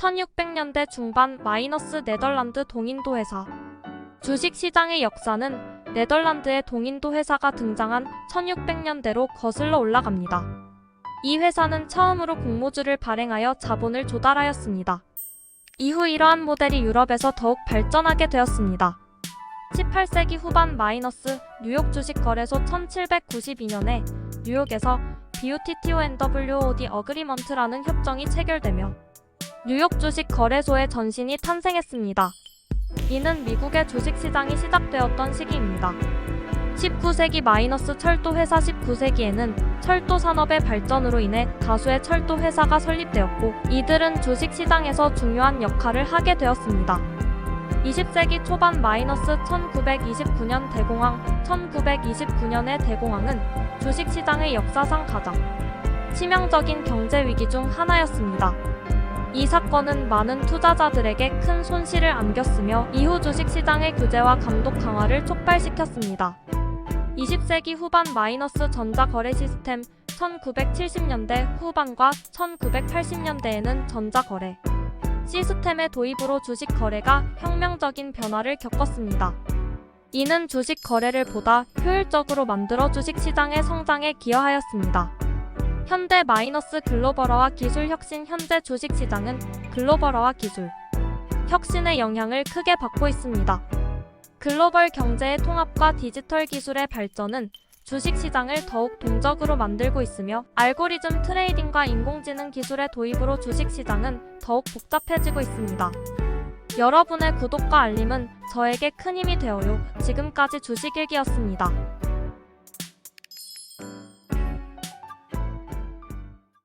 1600년대 중반 마이너스 네덜란드 동인도 회사. 주식 시장의 역사는 네덜란드의 동인도 회사가 등장한 1600년대로 거슬러 올라갑니다. 이 회사는 처음으로 공모주를 발행하여 자본을 조달하였습니다. 이후 이러한 모델이 유럽에서 더욱 발전하게 되었습니다. 18세기 후반 마이너스 뉴욕 주식 거래소 1792년에 뉴욕에서 BUTTONWOD 어그리먼트라는 협정이 체결되며 뉴욕 주식 거래소의 전신이 탄생했습니다. 이는 미국의 주식 시장이 시작되었던 시기입니다. 19세기 마이너스 철도 회사 19세기에는 철도 산업의 발전으로 인해 다수의 철도 회사가 설립되었고 이들은 주식 시장에서 중요한 역할을 하게 되었습니다. 20세기 초반 마이너스 1929년 대공황 1929년의 대공황은 주식 시장의 역사상 가장 치명적인 경제 위기 중 하나였습니다. 이 사건은 많은 투자자들에게 큰 손실을 안겼으며 이후 주식 시장의 규제와 감독 강화를 촉발시켰습니다. 20세기 후반 마이너스 전자 거래 시스템 1970년대 후반과 1980년대에는 전자 거래 시스템의 도입으로 주식 거래가 혁명적인 변화를 겪었습니다. 이는 주식 거래를 보다 효율적으로 만들어 주식 시장의 성장에 기여하였습니다. 현대 마이너스 글로벌화와 기술 혁신 현재 주식 시장은 글로벌화와 기술 혁신의 영향을 크게 받고 있습니다. 글로벌 경제의 통합과 디지털 기술의 발전은 주식 시장을 더욱 동적으로 만들고 있으며 알고리즘 트레이딩과 인공지능 기술의 도입으로 주식 시장은 더욱 복잡해지고 있습니다. 여러분의 구독과 알림은 저에게 큰 힘이 되어요. 지금까지 주식일기였습니다.